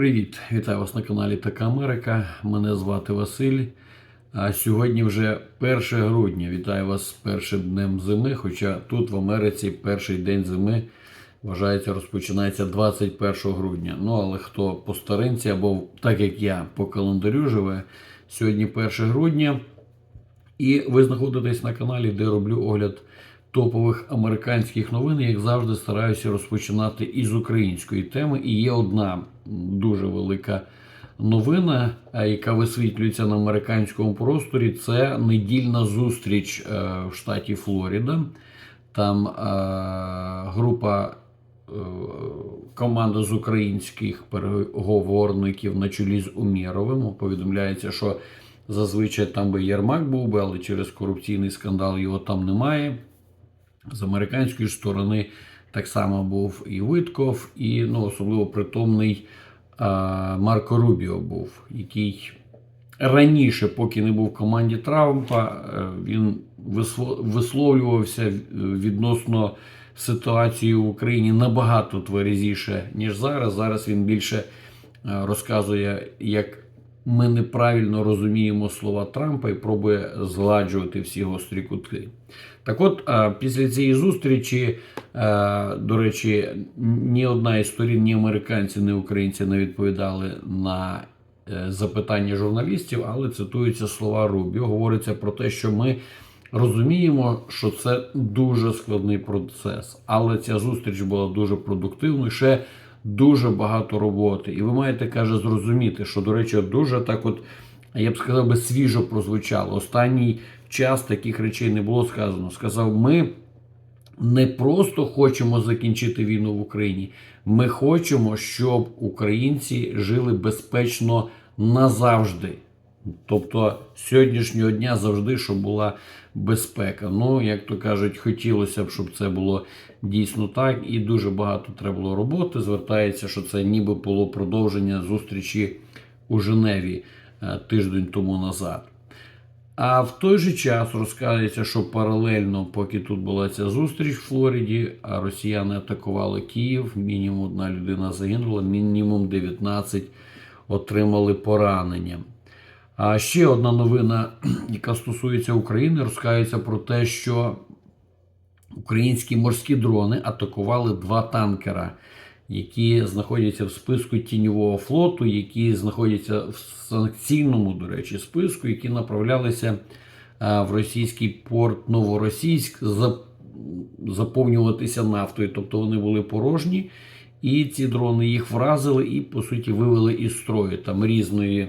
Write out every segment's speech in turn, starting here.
Привіт! Вітаю вас на каналі Така Америка. Мене звати Василь. А сьогодні вже 1 грудня. Вітаю вас з першим днем зими. Хоча тут в Америці перший день зими вважається розпочинається 21 грудня. Ну але хто по старинці або так як я по календарю живе, сьогодні 1 грудня. І ви знаходитесь на каналі, де роблю огляд топових американських новин. Як завжди, стараюся розпочинати із української теми. І є одна дуже велика новина, е, яка висвітлюється на американському просторі. Це недільна зустріч е, в штаті Флорида. Там е, група. Команда з українських переговорників на чолі з Умєровим повідомляється, що зазвичай там би Єрмак був би, але через корупційний скандал його там немає. З американської сторони так само був і Витков, і ну, особливо притомний а, Марко Рубіо був, який раніше, поки не був в команді Трампа, е, він висловлювався відносно ситуації в Україні набагато тверезіше, ніж зараз. Зараз він більше е, розказує, як ми неправильно розуміємо слова Трампа і пробує згладжувати всі гострі кутки. Так от, а, після цієї зустрічі, е, до речі, ні одна із сторін, ні американці, ні українці не відповідали на е, запитання журналістів, але цитуються слова Рубіо. Говориться про те, що ми розуміємо, що це дуже складний процес, але ця зустріч була дуже продуктивною. Дуже багато роботи. І ви маєте, каже, зрозуміти, що, до речі, дуже так, от я б сказав би, свіжо прозвучало. Останній час таких речей не було сказано. Сказав, ми не просто хочемо закінчити війну в Україні, ми хочемо, щоб українці жили безпечно назавжди. Тобто сьогоднішнього дня завжди, щоб була безпека. Ну, як то кажуть, хотілося б, щоб це було дійсно так, і дуже багато треба було роботи. Звертається, що це ніби було продовження зустрічі у Женеві е, тиждень тому назад. А в той же час розказується, що паралельно, поки тут була ця зустріч в Флориді, а росіяни атакували Київ, мінімум одна людина загинула, мінімум 19 отримали поранення. А ще одна новина, яка стосується України, розказується про те, що українські морські дрони атакували два танкера, які знаходяться в списку тіньового флоту, які знаходяться в санкційному, до речі, списку, які направлялися в російський порт Новоросійськ за- заповнюватися нафтою. Тобто вони були порожні, і ці дрони їх вразили і, по суті, вивели із строю. Там різної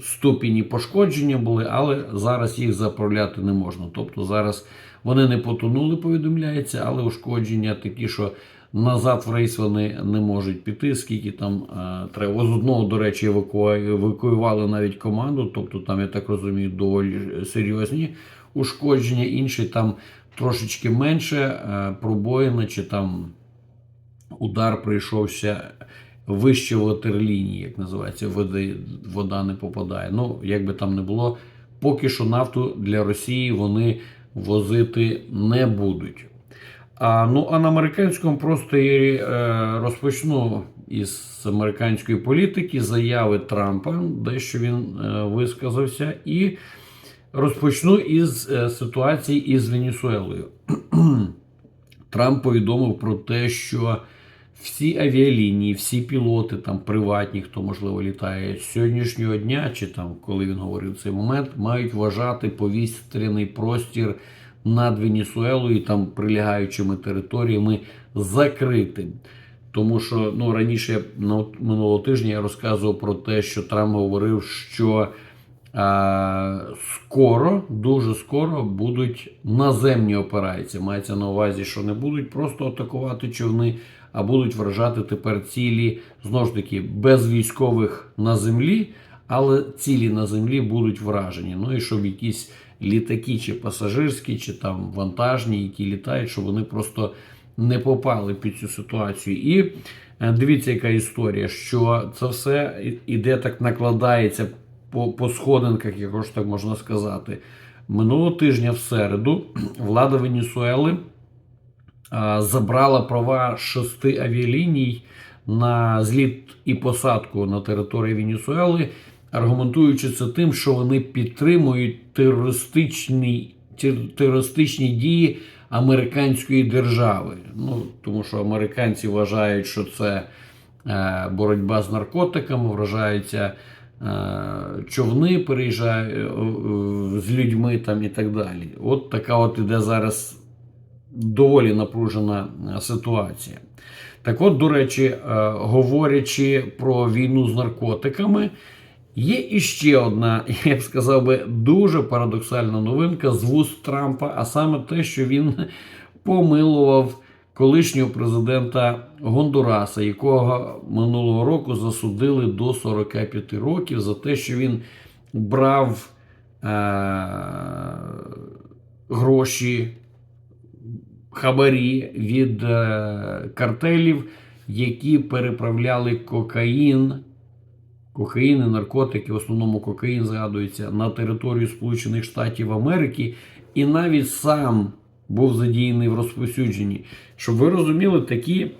ступені пошкодження були, але зараз їх заправляти не можна. Тобто зараз вони не потонули, повідомляється, але ушкодження такі, що назад в рейс вони не можуть піти, скільки там а, треба. З одного, до речі, евакуювали навіть команду, тобто там, я так розумію, доволі серйозні ушкодження, інші там трошечки менше а, пробоїна чи там удар прийшовся вище ватерлінії, як називається, води, вода не попадає. Ну, як би там не було, поки що нафту для Росії вони возити не будуть. А, ну, а на американському просторі е, розпочну із американської політики заяви Трампа, дещо він е, висказався, і розпочну із е, ситуації із Венесуелою. Трамп повідомив про те, що всі авіалінії, всі пілоти, там приватні, хто можливо літає з сьогоднішнього дня, чи там, коли він говорив цей момент, мають вважати повітряний простір над Венесуелою там прилягаючими територіями закритим. Тому що ну раніше на минулого тижня я розказував про те, що Трамп говорив, що а, скоро, дуже скоро будуть наземні операції. Мається на увазі, що не будуть просто атакувати човни, а будуть вражати тепер цілі знову ж таки без військових на землі, але цілі на землі будуть вражені. Ну і щоб якісь літаки, чи пасажирські, чи там вантажні, які літають, щоб вони просто не попали під цю ситуацію. І е, дивіться, яка історія, що це все іде так накладається по, по сходинках, ж так можна сказати. Минулого тижня в середу влада Венесуели забрала права шести авіаліній на зліт і посадку на території Венесуели, аргументуючи це тим, що вони підтримують терористичні, тер- терористичні дії американської держави. Ну, тому що американці вважають, що це е, боротьба з наркотиками, вражаються е, човни, переїжджають е, е, з людьми там і так далі. От така от іде зараз доволі напружена е, ситуація. Так от, до речі, е, говорячи про війну з наркотиками, є іще одна, я б сказав би, дуже парадоксальна новинка з вуст Трампа, а саме те, що він помилував колишнього президента Гондураса, якого минулого року засудили до 45 років за те, що він брав е- гроші хабарі від е, картелів, які переправляли кокаїн, кокаїн і наркотики, в основному кокаїн згадується, на територію Сполучених Штатів Америки, і навіть сам був задіяний в розповсюдженні. Щоб ви розуміли, такі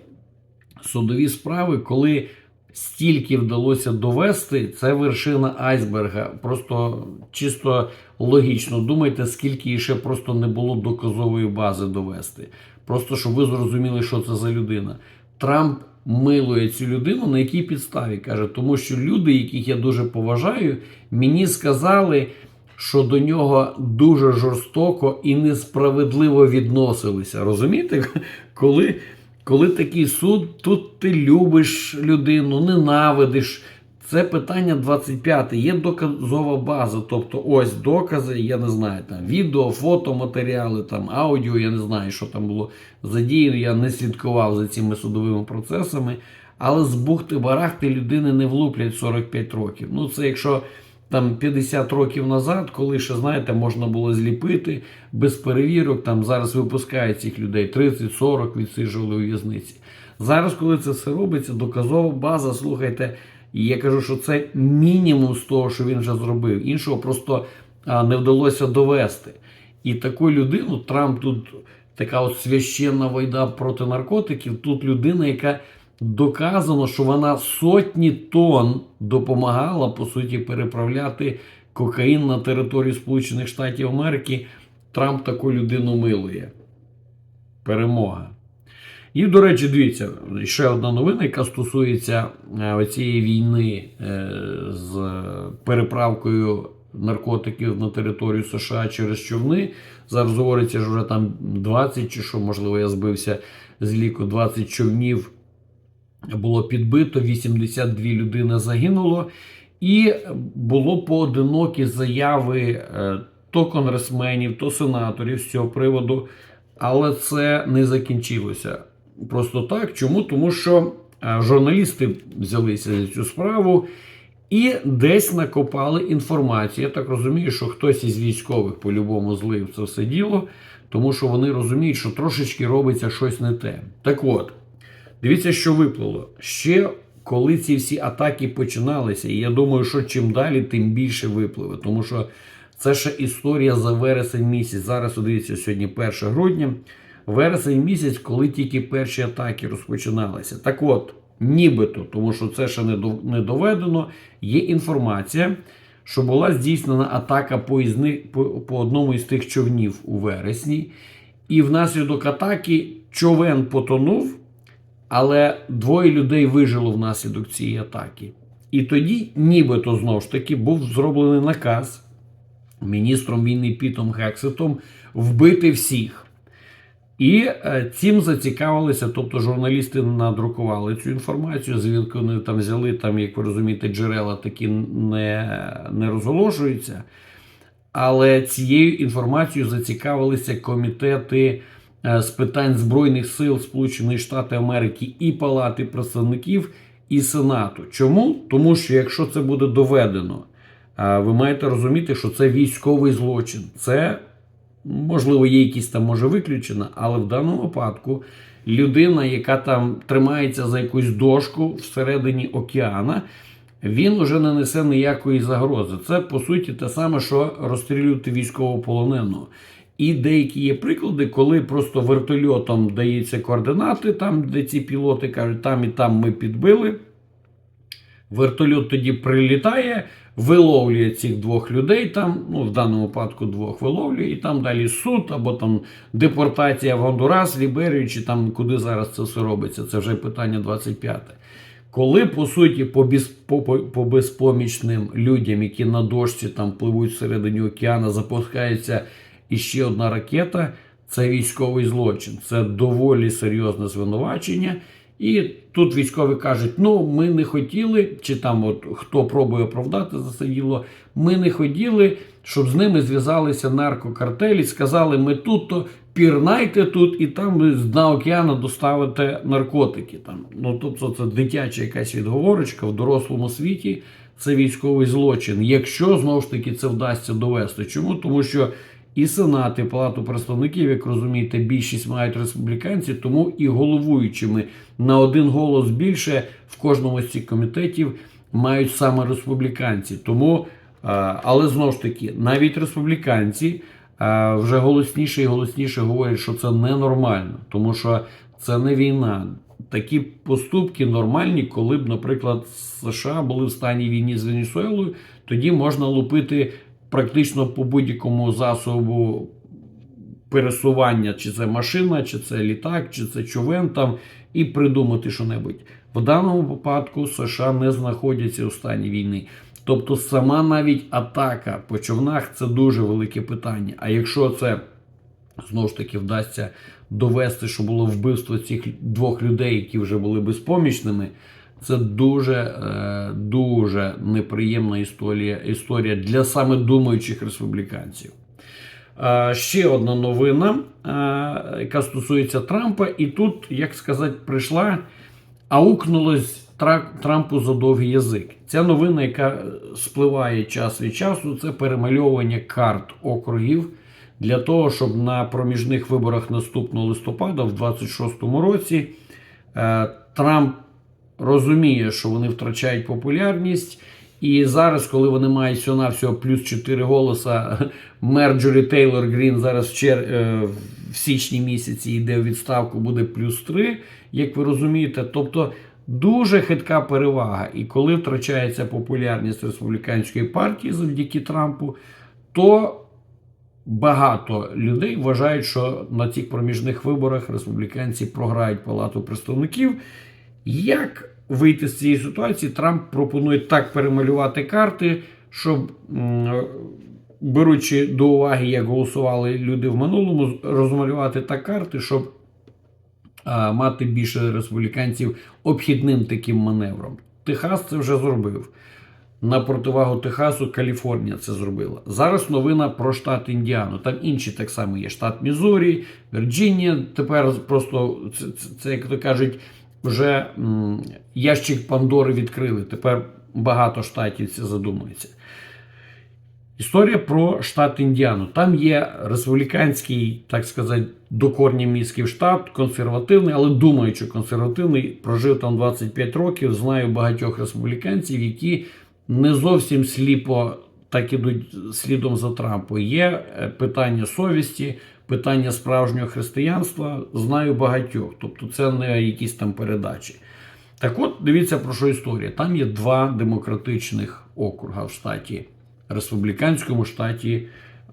судові справи, коли стільки вдалося довести, це вершина айсберга. Просто чисто логічно думайте, скільки ще просто не було доказової бази довести. Просто щоб ви зрозуміли, що це за людина. Трамп милує цю людину на якій підставі каже, тому що люди, яких я дуже поважаю, мені сказали, що до нього дуже жорстоко і несправедливо відносилися. Розумієте, коли коли такий суд, тут ти любиш людину, ненавидиш. Це питання 25. Є доказова база. Тобто, ось докази, я не знаю, там відео, фото, матеріали, там аудіо, я не знаю, що там було задіяно. Я не слідкував за цими судовими процесами. Але з бухти-барахти людини не влуплять 45 років. Ну, це якщо там 50 років назад, коли ще, знаєте, можна було зліпити без перевірок, там зараз випускають цих людей 30-40 відсиджували у в'язниці. Зараз, коли це все робиться, доказова база, слухайте, я кажу, що це мінімум з того, що він вже зробив. Іншого просто не вдалося довести. І таку людину Трамп тут така от священна війна проти наркотиків. Тут людина, яка доказано, що вона сотні тонн допомагала по суті переправляти кокаїн на територію Сполучених Штатів Америки. Трамп таку людину милує. Перемога. І, до речі, дивіться, ще одна новина, яка стосується е, цієї війни е, з переправкою наркотиків на територію США через човни. Зараз говориться, що вже там 20 чи що, можливо, я збився з ліку, 20 човнів було підбито, 82 людини загинуло. І було поодинокі заяви е, то конгресменів, то сенаторів з цього приводу, але це не закінчилося. Просто так. Чому? Тому що е, журналісти взялися за цю справу і десь накопали інформацію. Я так розумію, що хтось із військових по-любому злив це все діло, тому що вони розуміють, що трошечки робиться щось не те. Так от, дивіться, що виплило. Ще коли ці всі атаки починалися, і я думаю, що чим далі, тим більше випливе, тому що це ще історія за вересень місяць. Зараз, дивіться, сьогодні 1 грудня. Вересень місяць, коли тільки перші атаки розпочиналися. Так от, нібито, тому що це ще не доведено, є інформація, що була здійснена атака по, ізни, по, по одному із тих човнів у вересні, і внаслідок атаки човен потонув, але двоє людей вижило внаслідок цієї атаки. І тоді, нібито знову ж таки, був зроблений наказ міністром війни Пітом Хексетом вбити всіх. І е, цим зацікавилися, тобто журналісти надрукували цю інформацію, звідки вони там взяли, там, як ви розумієте, джерела такі не, не розголошуються. Але цією інформацією зацікавилися комітети з питань Збройних сил Сполучених Штатів Америки і Палати представників і Сенату. Чому? Тому що якщо це буде доведено, е, ви маєте розуміти, що це військовий злочин. Це можливо, є якісь там може виключена, але в даному випадку людина, яка там тримається за якусь дошку всередині океана, він уже не несе ніякої загрози. Це по суті те саме, що розстрілювати військовополоненого. І деякі є приклади, коли просто вертольотом дається координати, там, де ці пілоти кажуть, там і там ми підбили. Вертольот тоді прилітає, виловлює цих двох людей, там, ну, в даному випадку двох виловлює, і там далі суд або там депортація в Гондурас, Ліберію, чи там куди зараз це все робиться. Це вже питання 25. Коли, по суті, по, без, по, по, по безпомічним людям, які на дошці там пливуть всередині океану, запускається іще одна ракета, це військовий злочин. Це доволі серйозне звинувачення. І тут військові кажуть: ну ми не хотіли, чи там от хто пробує оправдати за це діло, ми не хотіли, щоб з ними зв'язалися наркокартелі, сказали, ми тут то пірнайте тут, і там з дна океану доставите наркотики. Там. Ну тобто це дитяча якась відговорочка в дорослому світі. Це військовий злочин. Якщо знову ж таки це вдасться довести. Чому? Тому що і Сенат, і Палату представників, як розумієте, більшість мають республіканці, тому і головуючими на один голос більше в кожному з цих комітетів мають саме республіканці. Тому, але знову ж таки, навіть республіканці вже голосніше і голосніше говорять, що це ненормально, тому що це не війна. Такі поступки нормальні, коли б, наприклад, США були в стані війни з Венесуелою, тоді можна лупити практично по будь-якому засобу пересування, чи це машина, чи це літак, чи це човен там, і придумати що-небудь. В даному випадку США не знаходяться у стані війни. Тобто, сама навіть атака по човнах це дуже велике питання. А якщо це знову ж таки вдасться довести, що було вбивство цих двох людей, які вже були безпомічними. Це дуже е, дуже неприємна історія історія для саме думаючих республіканців. Е, Ще одна новина, е, яка стосується Трампа, і тут, як сказати, прийшла, аукнулось Трампу за довгий язик. Ця новина, яка спливає час від часу, це перемальовування карт округів для того, щоб на проміжних виборах наступного листопада, в 26-му році, Трамп розуміє, що вони втрачають популярність. І зараз, коли вони мають всього навсього плюс 4 голоса, Мерджорі Тейлор Грін зараз в, чер... в січні місяці йде в відставку, буде плюс 3, як ви розумієте. Тобто дуже хитка перевага. І коли втрачається популярність республіканської партії завдяки Трампу, то багато людей вважають, що на цих проміжних виборах республіканці програють Палату представників. Як вийти з цієї ситуації, Трамп пропонує так перемалювати карти, щоб, беручи до уваги, як голосували люди в минулому, розмалювати так карти, щоб мати більше республіканців обхідним таким маневром. Техас це вже зробив. На противагу Техасу Каліфорнія це зробила. Зараз новина про штат Індіану. Там інші так само є: штат Мізурі, Вірджинія. Тепер просто це, це, як то кажуть вже ящик Пандори відкрили. Тепер багато штатів це задумується. Історія про штат Індіану. Там є республіканський, так сказати, докорні міський штат, консервативний, але думаючи консервативний, прожив там 25 років. Знаю багатьох республіканців, які не зовсім сліпо так ідуть слідом за Трампом. Є питання совісті, питання справжнього християнства знаю багатьох. Тобто це не якісь там передачі. Так от, дивіться про що історія. Там є два демократичних округа в штаті, республіканському штаті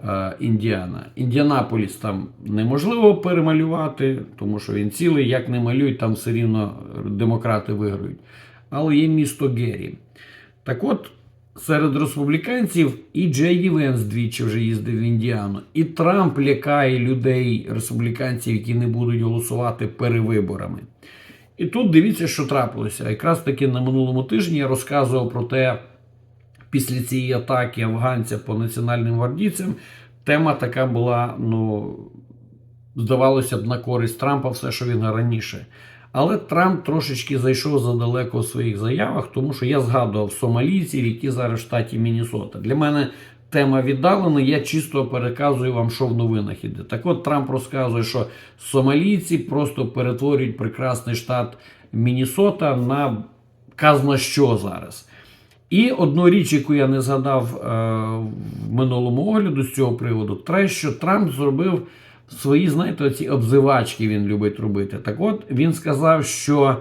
е, Індіана. Індіанаполіс там неможливо перемалювати, тому що він цілий, як не малюють, там все рівно демократи виграють. Але є місто Геррі. Так от, серед республіканців і Джей Венс двічі вже їздив в Індіану, і Трамп лякає людей, республіканців, які не будуть голосувати перевиборами. І тут дивіться, що трапилося. Якраз таки на минулому тижні я розказував про те, після цієї атаки афганця по національним гвардійцям, тема така була, ну, здавалося б, на користь Трампа, все, що він раніше. Але Трамп трошечки зайшов задалеко в своїх заявах, тому що я згадував сомалійців, які зараз в штаті Міннесота. Для мене тема віддалена, я чисто переказую вам, що в новинах іде. Так от Трамп розказує, що сомалійці просто перетворюють прекрасний штат Міннесота на казна що зараз. І одну річ, яку я не згадав е, в минулому огляду з цього приводу, те, що Трамп зробив свої, знаєте, оці обзивачки він любить робити. Так от він сказав, що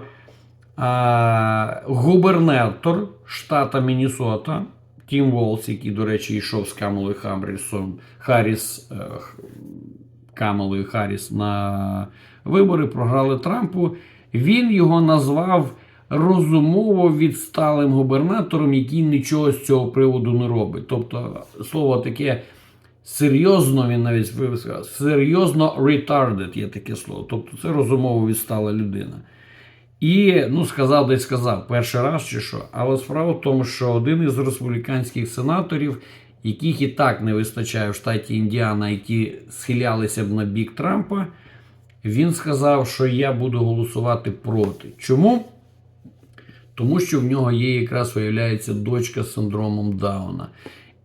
е, губернатор штата Міннесота Тім Волс, який, до речі, йшов з Камалою Хамрісом, Харріс, е, Х- Харріс на вибори, програли Трампу. Він його назвав розумово відсталим губернатором, який нічого з цього приводу не робить. Тобто, слово таке серйозно, він навіть сказав, серйозно retarded є таке слово. Тобто це розумово відстала людина. І ну, сказав десь сказав перший раз чи що. Але справа в тому, що один із республіканських сенаторів, яких і так не вистачає в штаті Індіана, які схилялися б на бік Трампа, він сказав, що я буду голосувати проти. Чому? Тому що в нього є якраз виявляється дочка з синдромом Дауна.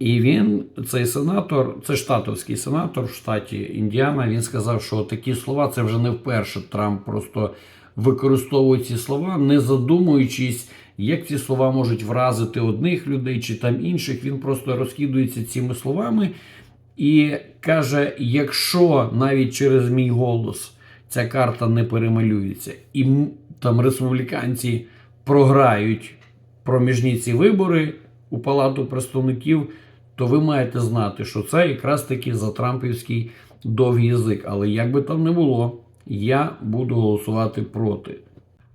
І він, цей сенатор, це штатовський сенатор в штаті Індіана, він сказав, що такі слова це вже не вперше. Трамп просто використовує ці слова, не задумуючись, як ці слова можуть вразити одних людей чи там інших. Він просто розкидується цими словами і каже: якщо навіть через мій голос ця карта не перемалюється, і там республіканці програють проміжні ці вибори у Палату представників, то ви маєте знати, що це якраз таки за Трампівський довгий язик. Але як би там не було, я буду голосувати проти.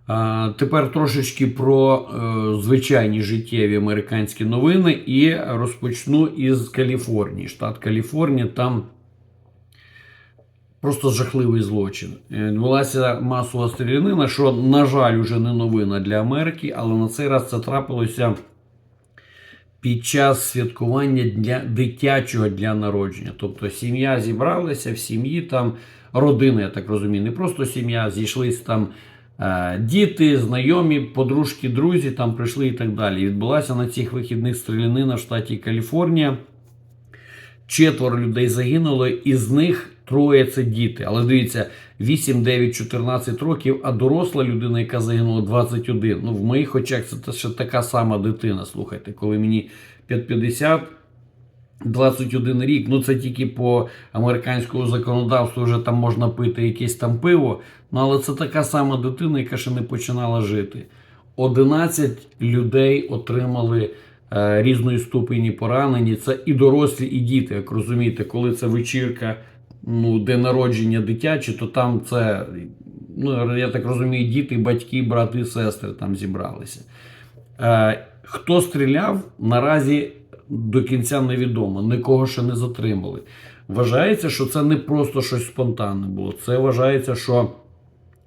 А, тепер трошечки про е, звичайні життєві американські новини і розпочну із Каліфорнії. Штат Каліфорнія там просто жахливий злочин. Е, Відбулася масова стрілянина, що, на жаль, уже не новина для Америки, але на цей раз це трапилося під час святкування дня дитячого дня народження. Тобто сім'я зібралася, в сім'ї там родина, я так розумію, не просто сім'я, зійшлись там е, діти, знайомі, подружки, друзі там прийшли і так далі. Відбулася на цих вихідних стрілянина в штаті Каліфорнія. Четверо людей загинуло, із них троє це діти. Але дивіться, 8, 9, 14 років, а доросла людина, яка загинула 21. Ну, в моїх очах це ще така сама дитина. Слухайте, коли мені 5-50, 21 рік, ну це тільки по американському законодавству вже там можна пити якесь там пиво. Ну але це така сама дитина, яка ще не починала жити. 11 людей отримали е, різної ступені поранені. Це і дорослі, і діти. Як розумієте, коли це вечірка, ну, день народження дитячі, то там це, ну, я так розумію, діти, батьки, брати, сестри там зібралися. Е, хто стріляв, наразі до кінця невідомо, нікого ще не затримали. Вважається, що це не просто щось спонтанне було. Це вважається, що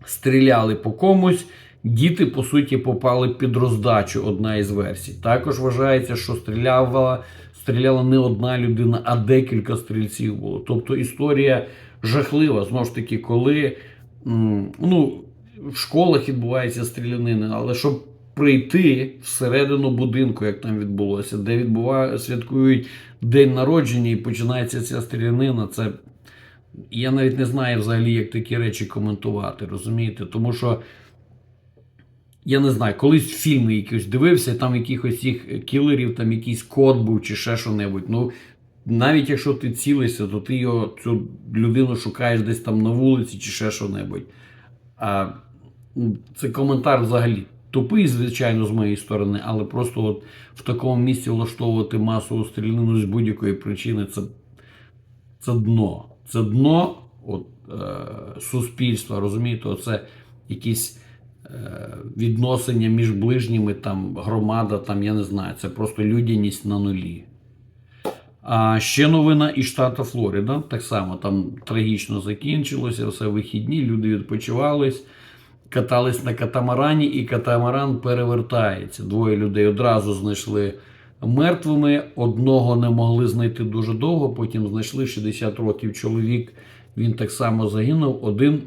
стріляли по комусь. Діти, по суті, попали під роздачу, одна із версій. Також вважається, що стріляла, стріляла не одна людина, а декілька стрільців було. Тобто історія жахлива. Знову ж таки, коли ну, в школах відбувається стрілянина, але щоб прийти всередину будинку, як там відбулося, де відбуває, святкують день народження і починається ця стрілянина, це я навіть не знаю взагалі, як такі речі коментувати, розумієте? Тому що я не знаю, колись фільми якісь дивився, там якихось цих кілерів, там якийсь код був чи ще що-небудь. Ну, навіть якщо ти цілишся, то ти його, цю людину шукаєш десь там на вулиці чи ще що-небудь. А це коментар взагалі тупий, звичайно, з моєї сторони, але просто от в такому місці влаштовувати масову стрілянину з будь-якої причини це, це дно. Це дно от, е, суспільства, розумієте, оце якісь відносини між ближніми, там, громада, там, я не знаю, це просто людяність на нулі. А ще новина із штату Флорида. Так само там трагічно закінчилося, все вихідні, люди відпочивались, катались на катамарані, і катамаран перевертається. Двоє людей одразу знайшли мертвими, одного не могли знайти дуже довго, потім знайшли 60 років чоловік. Він так само загинув. Один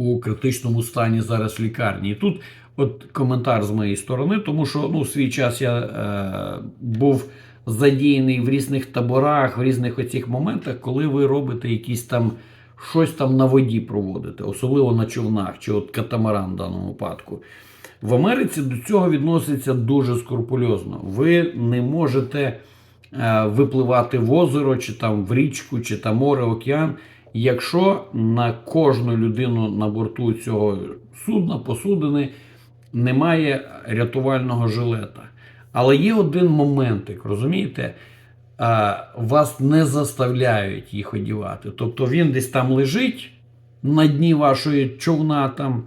у критичному стані зараз в лікарні. І тут от коментар з моєї сторони, тому що ну, в свій час я е, був задіяний в різних таборах, в різних оцих моментах, коли ви робите якісь там щось там на воді проводите, особливо на човнах, чи от катамаран в даному випадку. В Америці до цього відноситься дуже скрупульозно. Ви не можете е, випливати в озеро, чи там в річку, чи там море, океан, якщо на кожну людину на борту цього судна, посудини, немає рятувального жилета. Але є один моментик, розумієте? Вас не заставляють їх одівати. Тобто він десь там лежить на дні вашої човна, там,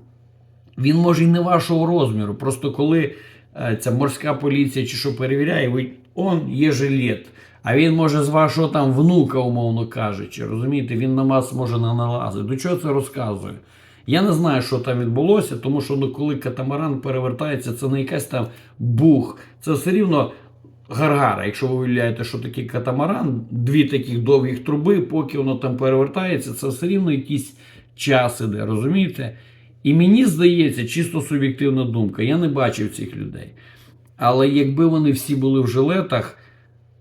він може і не вашого розміру. Просто коли е, ця морська поліція чи що перевіряє, ви он є жилет. А він може з вашого там внука, умовно кажучи, розумієте, він на вас може не налазити. До чого це розказує? Я не знаю, що там відбулося, тому що ну, коли катамаран перевертається, це не якась там бух. Це все рівно гаргара. Якщо ви уявляєте, що такий катамаран, дві таких довгих труби, поки воно там перевертається, це все рівно якийсь час іде, розумієте? І мені здається, чисто суб'єктивна думка, я не бачив цих людей. Але якби вони всі були в жилетах,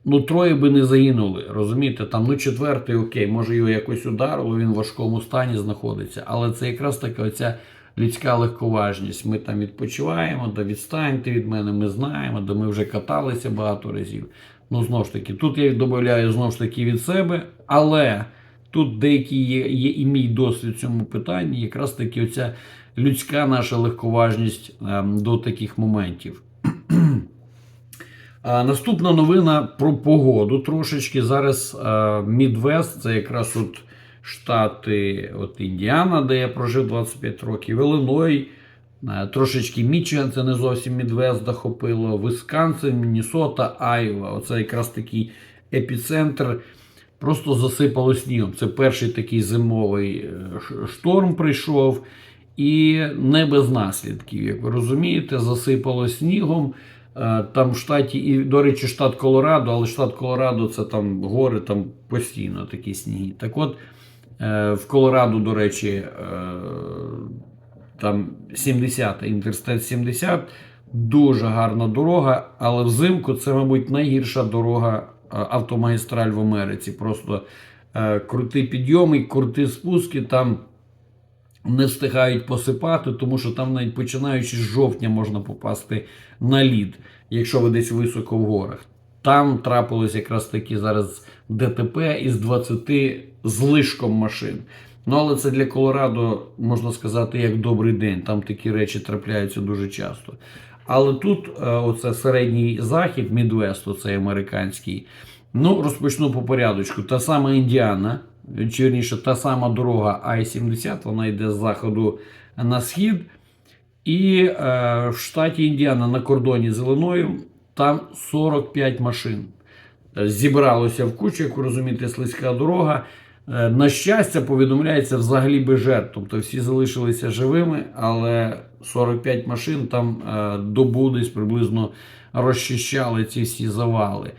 ну троє би не загинули. Розумієте, там ну четвертий, окей, може його якось ударило, він в важкому стані знаходиться. Але це якраз така оця людська легковажність. Ми там відпочиваємо, да відстаньте від мене, ми знаємо, да ми вже каталися багато разів. Ну, знову ж таки, тут я додаю знову ж таки від себе, але тут деякий є, є і мій досвід в цьому питанні, якраз таки оця людська наша легковажність ем, до таких моментів. Наступна новина про погоду трошечки. Зараз Мідвест, це якраз от штати от Індіана, де я прожив 25 років, Іллиной, трошечки Мічиган, це не зовсім Мідвест захопило, Висконсин, Міннесота, Айова. Оце якраз такий епіцентр. Просто засипало снігом. Це перший такий зимовий е, шторм прийшов. І не без наслідків, як ви розумієте, засипало снігом. Е, Там в штаті, і, до речі, штат Колорадо, але штат Колорадо це там гори, там постійно такі сніги. Так от, е, в Колорадо, до речі, е, там 70 інтерстат 70, дуже гарна дорога, але взимку це, мабуть, найгірша дорога автомагістраль в Америці. Просто крути підйоми, крути спуски там не встигають посипати, тому що там навіть починаючи з жовтня можна попасти на лід, якщо ви десь високо в горах. Там трапилось якраз таки зараз ДТП із 20 злишком машин. Ну, але це для Колорадо, можна сказати, як добрий день. Там такі речі трапляються дуже часто. Але тут, е, оце середній захід, Мідвест, оцей американський. Ну, розпочну по порядочку. Та сама Індіана, вірніше, та сама дорога Ай-70, вона йде з заходу на схід. І е, в штаті Індіана на кордоні з Іллиною там 45 машин. Е, Зібралося в кучу, як ви розумієте, слизька дорога. Е, На щастя, повідомляється взагалі без жертв. Тобто всі залишилися живими, але 45 машин там е, добу десь приблизно розчищали ці всі завали.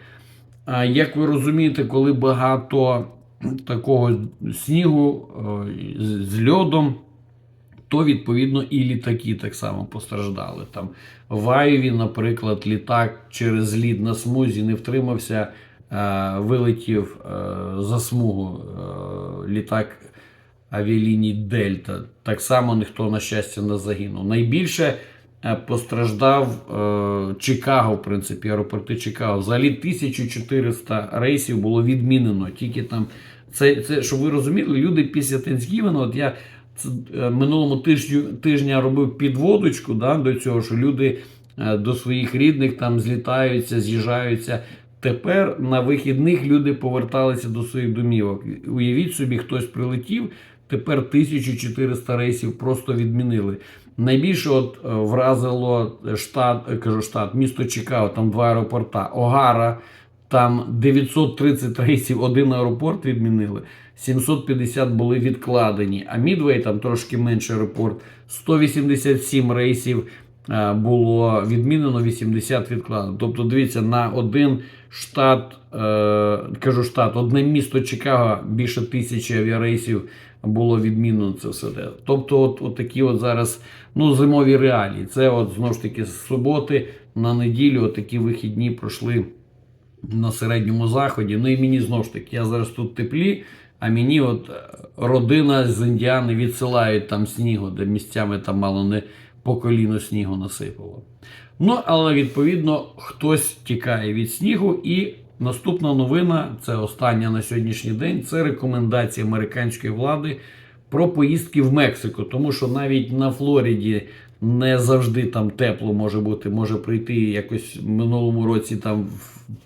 А як ви розумієте, коли багато такого снігу е, з- льодом, то відповідно і літаки так само постраждали. Там в Айові, наприклад, літак через лід на смузі не втримався, е, вилетів е, за смугу літак авіаліній Дельта. Так само ніхто, на щастя, не загинув. Найбільше постраждав Чикаго, в принципі, аеропорти Чикаго. Взагалі 1400 рейсів було відмінено. Тільки там це, це щоб ви розуміли, люди після Тенсківена, от я е, минулому тижню тижня робив підводочку да, до цього, що люди е, до своїх рідних там злітаються, з'їжджаються. Тепер на вихідних люди поверталися до своїх домівок. Уявіть собі, хтось прилетів. Тепер 1400 рейсів просто відмінили. Найбільше от е, вразило штат, кажу штат, місто Чикаго, там два аеропорта. Огара, там 930 рейсів, один аеропорт відмінили, 750 були відкладені. А Мідвей, там трошки менший аеропорт, 187 рейсів е, було відмінено, 80 відкладено. Тобто, дивіться, на один штат, е, кажу штат, одне місто Чикаго більше тисячі авіарейсів було відмінено це все. те. Тобто, от, от такі от зараз ну, зимові реалії. Це от знову ж таки з суботи на неділю от такі вихідні пройшли на середньому заході. Ну і мені знову ж таки, я зараз тут теплі, а мені от е, родина з Індіани відсилають там снігу, де місцями там мало не по коліно снігу насипало. Ну, але відповідно хтось тікає від снігу, і наступна новина це остання на сьогоднішній день. Це рекомендації американської влади про поїздки в Мексику, тому що навіть на Флориді не завжди там тепло може бути. Може прийти якось в минулому році там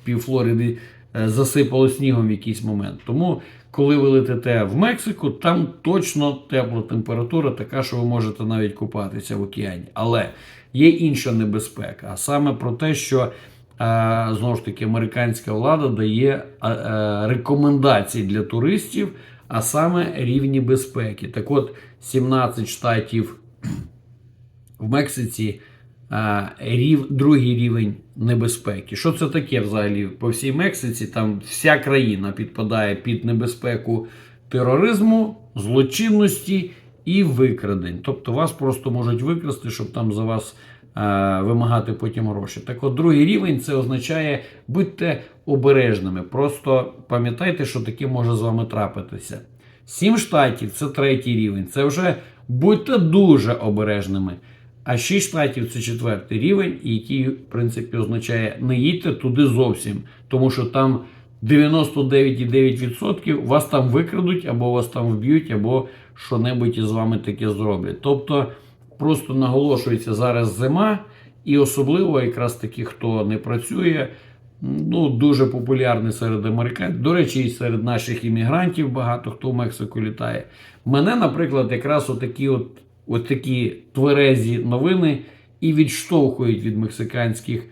пів Флориди е, засипало снігом в якийсь момент. Тому, коли ви летите в Мексику, там точно тепла температура, така, що ви можете навіть купатися в океані. Але є інша небезпека, а саме про те, що е, знову ж таки американська влада дає е, рекомендації для туристів, а саме рівні безпеки. Так от, 17 штатів в Мексиці рів, другий рівень небезпеки. Що це таке взагалі? По всій Мексиці там вся країна підпадає під небезпеку тероризму, злочинності і викрадень. Тобто вас просто можуть викрасти, щоб там за вас вимагати потім гроші. Так от другий рівень це означає будьте обережними. Просто пам'ятайте, що таке може з вами трапитися. Сім штатів це третій рівень. Це вже будьте дуже обережними. А 6 штатів це четвертий рівень, який, в принципі, означає не їдьте туди зовсім, тому що там 99,9% вас там викрадуть, або вас там вб'ють, або що-небудь із вами таке зроблять. Тобто просто наголошується зараз зима, і особливо якраз таки, хто не працює, ну, дуже популярний серед американців. До речі, і серед наших іммігрантів багато хто в Мексику літає. Мене, наприклад, якраз отакі от, от такі тверезі новини і відштовхують від мексиканських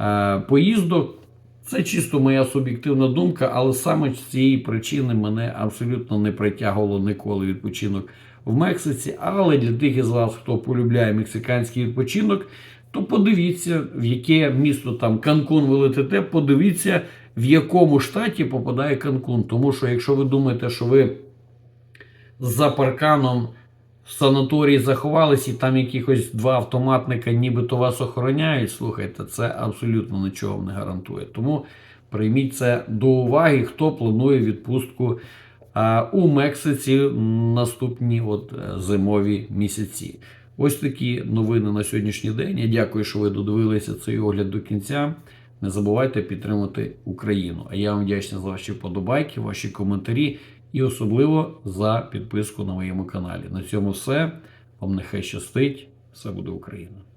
е, поїздок. Це чисто моя суб'єктивна думка, але саме з цієї причини мене абсолютно не притягувало ніколи відпочинок в Мексиці. Але для тих із вас, хто полюбляє мексиканський відпочинок, то подивіться, в яке місто там Канкун ви летите, подивіться, в якому штаті попадає Канкун. Тому що якщо ви думаєте, що ви за парканом в санаторії заховались і там якихось два автоматника нібито вас охороняють, слухайте, це абсолютно нічого не гарантує. Тому прийміть це до уваги, хто планує відпустку у Мексиці наступні от, е, зимові місяці. Ось такі новини на сьогоднішній день. Я дякую, що ви додивилися цей огляд до кінця. Не забувайте підтримати Україну. А я вам вдячний за ваші вподобайки, ваші коментарі і особливо за підписку на моєму каналі. На цьому все. Вам нехай щастить. Все буде Україна!